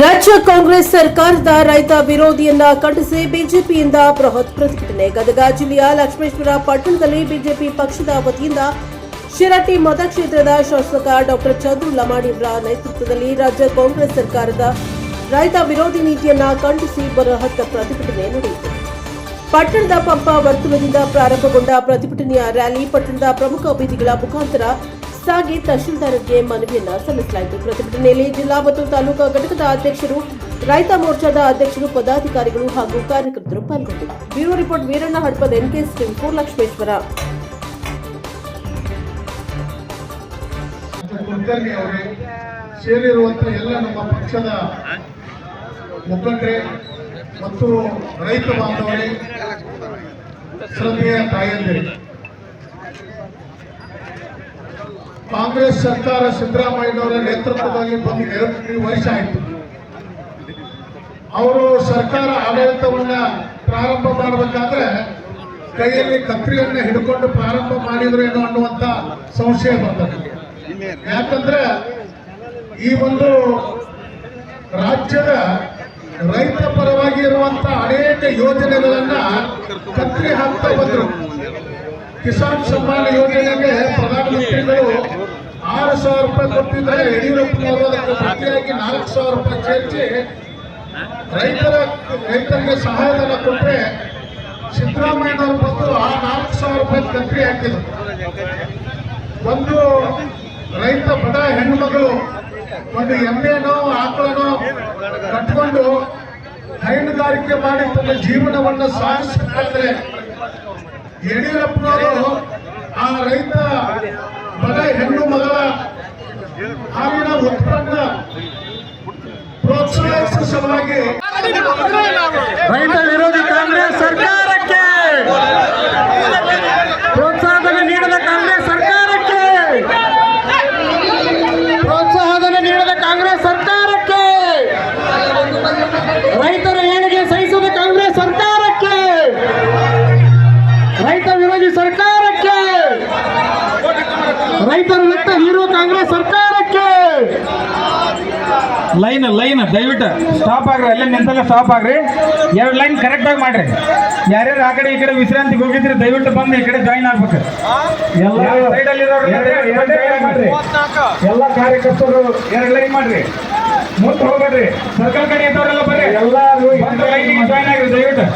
ರಾಜ್ಯ ಕಾಂಗ್ರೆಸ್ ಸರ್ಕಾರದ ರೈತ ವಿರೋಧಿಯನ್ನ ಖಂಡಿಸಿ ಬಿಜೆಪಿಯಿಂದ ಬೃಹತ್ ಪ್ರತಿಭಟನೆ. ಗದಗ ಜಿಲ್ಲೆಯ ಲಕ್ಷ್ಮೇಶ್ವರ ಪಟ್ಟಣದಲ್ಲಿ ಬಿಜೆಪಿ ಪಕ್ಷದ ವತಿಯಿಂದ ಶಿರಟ್ಟಿ ಮತಕ್ಷೇತ್ರದ ಶಾಸಕ ಡಾಕ್ಟರ್ ಚಂದ್ರು ಲಮಾಣಿಯವರ ನೇತೃತ್ವದಲ್ಲಿ ರಾಜ್ಯ ಕಾಂಗ್ರೆಸ್ ಸರ್ಕಾರದ ರೈತ ವಿರೋಧಿ ನೀತಿಯನ್ನ ಖಂಡಿಸಿ ಬೃಹತ್ ಪ್ರತಿಭಟನೆ ನಡೆಯಿತು. ಪಟ್ಟಣದ ಪಂಪ ವರ್ತುಲದಿಂದ ಪ್ರಾರಂಭಗೊಂಡ ಪ್ರತಿಭಟನೆಯ ರ್ಯಾಲಿ ಪಟ್ಟಣದ ಪ್ರಮುಖ ಬೀದಿಗಳ ಮುಖಾಂತರ ಸಾಗಿ ತಹಶೀಲ್ದಾರ್ಗೆ ಮನವಿಯನ್ನ ಸಲ್ಲಿಸಲಾಯಿತು. ಪ್ರತಿಭಟನೆಯಲ್ಲಿ ಜಿಲ್ಲಾ ಮತ್ತು ತಾಲೂಕಾ ಘಟಕದ ಅಧ್ಯಕ್ಷರು, ರೈತ ಮೋರ್ಚಾದ ಅಧ್ಯಕ್ಷರು, ಪದಾಧಿಕಾರಿಗಳು ಹಾಗೂ ಕಾರ್ಯಕರ್ತರು ಪಾಲ್ಗೊಂಡಿದ್ದರು. Bureau report Veeranna Hadpad NKS TV for Lakshmeshwar. ಸೇರಿರುವಂತಹ ಎಲ್ಲ ನಮ್ಮ ಪಕ್ಷದ ಮುಖಂಡರೇ ಮತ್ತು ರೈತ ಬಾಂಧವರೇ, ಶ್ರದ್ಧೆಯ ತಾಯಂದಿರೇ ಕಾಂಗ್ರೆಸ್ ಸರ್ಕಾರ ಸಿದ್ದರಾಮಯ್ಯನವರ ನೇತೃತ್ವದಲ್ಲಿ ಬಂದು ಎರಡು ವರ್ಷ ಆಯಿತು. ಅವರು ಸರ್ಕಾರ ಆಡಳಿತವನ್ನ ಪ್ರಾರಂಭ ಮಾಡಬೇಕಾದ್ರೆ ಕೈಯಲ್ಲಿ ಕತ್ರಿಯನ್ನ ಹಿಡ್ಕೊಂಡು ಪ್ರಾರಂಭ ಮಾಡಿದ್ರೇನು ಅನ್ನುವಂತ ಸಂಶಯ ಬರ್ತದೆ ಯಾಕಂದ್ರೆ ಈ ಒಂದು ರಾಜ್ಯದ ರೈತ ಪರವಾಗಿ ಇರುವಂತ ಅನೇಕ ಯೋಜನೆಗಳನ್ನ ಕತ್ರಿ ಹಾಕ್ತಾ ಬಂದ್ರು. ಕಿಸಾನ್ ಸಮ್ಮಾನ ಯೋಜನೆಗೆ ಪ್ರಧಾನಮಂತ್ರಿಗಳು ಸಾವಿರ ರೂಪಾಯಿ ಕೊಟ್ಟಿದ್ರೆ ಯಡಿಯೂರಪ್ಪನವರು ಅದಕ್ಕೆ ಪ್ರತಿಯಾಗಿ ನಾಲ್ಕು ಸಾವಿರ ರೂಪಾಯಿ ಸೇರಿಸಿ ರೈತರ, ರೈತರಿಗೆ ಸಹಾಯಧನ ಕೊಟ್ಟರೆ ಸಿದ್ದರಾಮಯ್ಯನವರು ಬಂದು ಆ ನಾಲ್ಕು ಸಾವಿರ ರೂಪಾಯಿ ಕತ್ರಿ ಹಾಕಿದ್ರು. ಒಂದು ರೈತ ಬಡ ಹೆಣ್ಣುಮಗಳು ಒಂದು ಎಮ್ಮೆನೋ, ಆಕಳನೋ ಕಟ್ಕೊಂಡು ಹೈನುಗಾರಿಕೆ ಮಾಡಿ ತನ್ನ ಜೀವನವನ್ನು ಸಾಗಿಸಬೇಕಾದ್ರೆ ಯಡಿಯೂರಪ್ಪನವರು ಆ ರೈತ ಬಡ ಹೆಣ್ಣು ಮಗಳ ಹಾಲಿನ ಉತ್ಪನ್ನ ಪ್ರೋತ್ಸಾಹಿಸುವ ರೈತ ವಿರೋಧಿ ಕಾಂಗ್ರೆಸ್ ಸರ್ಕಾರಕ್ಕೆ ಪ್ರೋತ್ಸಾಹನ ನೀಡದ ಕಾಂಗ್ರೆಸ್ ಸರ್ಕಾರಕ್ಕೆ ಪ್ರೋತ್ಸಾಹನ ನೀಡದ ಕಾಂಗ್ರೆಸ್ ಸರ್ಕಾರಕ್ಕೆ ರೈತರ ಏಳಿಗೆ ಸಹಿಸದ ಕಾಂಗ್ರೆಸ್ ಸರ್ಕಾರಕ್ಕೆ ರೈತ ವಿರೋಧಿ ಸರ್ಕಾರಕ್ಕೆ ರೈತರ ರಕ್ತ ಹೀರೋ ಕಾಂಗ್ರೆಸ್ ಸರ್ಕಾರಕ್ಕೆ ಲೈನ್ ಲೈನ್ ದಯವಿಟ್ಟು ಸ್ಟಾಪ್ ಆಗ್ರಿ ಅಲ್ಲೇ ನಿಂತಾಗ ಸ್ಟಾಪ್ ಆಗ್ರಿ. ಎರಡು ಲೈನ್ ಕರೆಕ್ಟ್ ಆಗಿ ಮಾಡ್ರಿ. ಯಾರ್ಯಾರು ಆ ಕಡೆ ಈ ಕಡೆ ವಿಶ್ರಾಂತಿಗೆ ಹೋಗಿದ್ರಿ ದಯವಿಟ್ಟು ಬಂದು ಈ ಕಡೆ ಜಾಯಿನ್ ಆಗ್ಬೇಕು. ಎಲ್ಲ ಮಾಡ್ರಿ ಎಲ್ಲ ಕಾರ್ಯಕರ್ತರು ಎರಡು ಲೈನ್ ಮಾಡ್ರಿ. ಮುಂದೆ ಹೋಗ್ಬೇಡ್ರಿ. ಸರ್ಕಲ್ ಕಡೆ ಇದ್ದವರೆಲ್ಲ ಬರ್ರಿ. ಎಲ್ಲ ಜಾಯಿನ್ ಆಗ್ರಿ ದಯವಿಟ್ಟು.